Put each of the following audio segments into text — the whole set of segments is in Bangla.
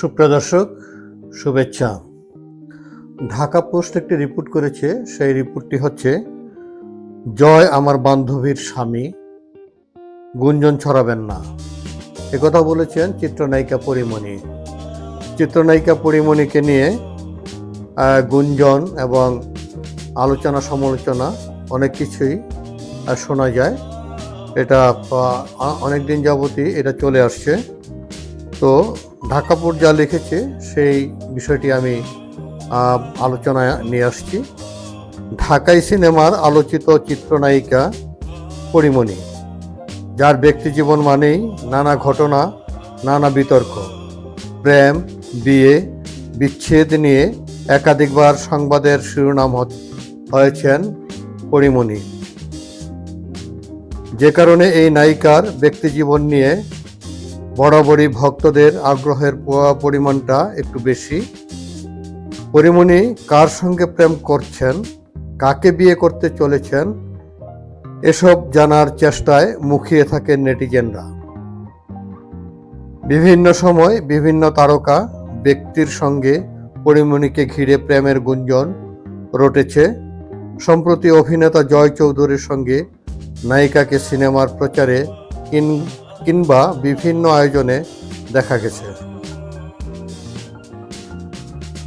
সুপ্রিয় দর্শক, শুভেচ্ছা। ঢাকা পোস্ট একটি রিপোর্ট করেছে, সেই রিপোর্টটি হচ্ছে, জয় আমার বান্ধবীর স্বামী, গুঞ্জন ছড়াবেন না। একথা বলেছেন চিত্রনায়িকা পরিমণি। চিত্রনায়িকা পরিমণিকে নিয়ে গুঞ্জন এবং আলোচনা সমালোচনা অনেক কিছুই শোনা যায়। এটা অনেক দিন যাবতই এটা চলে আসছে। তো ঢাকাপুর যা লিখেছে, সেই বিষয়টি আমি আলোচনায় নিয়ে আসছি। ঢাকাই সিনেমার আলোচিত চিত্রনায়িকা পরিমণি, যার ব্যক্তিজীবন মানেই নানা ঘটনা, নানা বিতর্ক, প্রেম, বিয়ে, বিচ্ছেদ নিয়ে একাধিকবার সংবাদের শিরোনাম হয়েছেন পরিমণি। যে কারণে এই নায়িকার ব্যক্তিজীবন নিয়ে বরাবরই ভক্তদের আগ্রহের পরিমাণটা একটু বেশি। পরিমণি কার সঙ্গে প্রেম করছেন? কাকে বিয়ে করতে চলেছেন? এসব জানার চেষ্টায় মুখিয়ে থাকেন নেটিজেনরা। বিভিন্ন সময় বিভিন্ন তারকা ব্যক্তির সঙ্গে পরিমণিকে ঘিরে প্রেমের গুঞ্জন রটেছে। সম্প্রতি অভিনেতা জয় চৌধুরীর সঙ্গে নায়িকাকে সিনেমার প্রচারে কিন কিংবা বিভিন্ন আয়োজনে দেখা গেছে।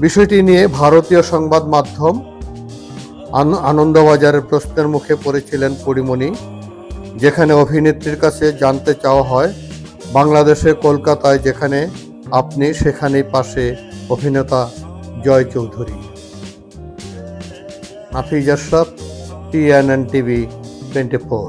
বিষয়টি নিয়ে ভারতীয় সংবাদ মাধ্যম আনন্দবাজারের প্রশ্নের মুখে পড়েছিলেন পরিমণি, যেখানে অভিনেত্রীর কাছে জানতে চাওয়া হয়, বাংলাদেশে, কলকাতায় যেখানে আপনি, সেখানেই পাশে অভিনেতা Joy Chowdhury. Nafiz Ashraf, TNN TV twenty four.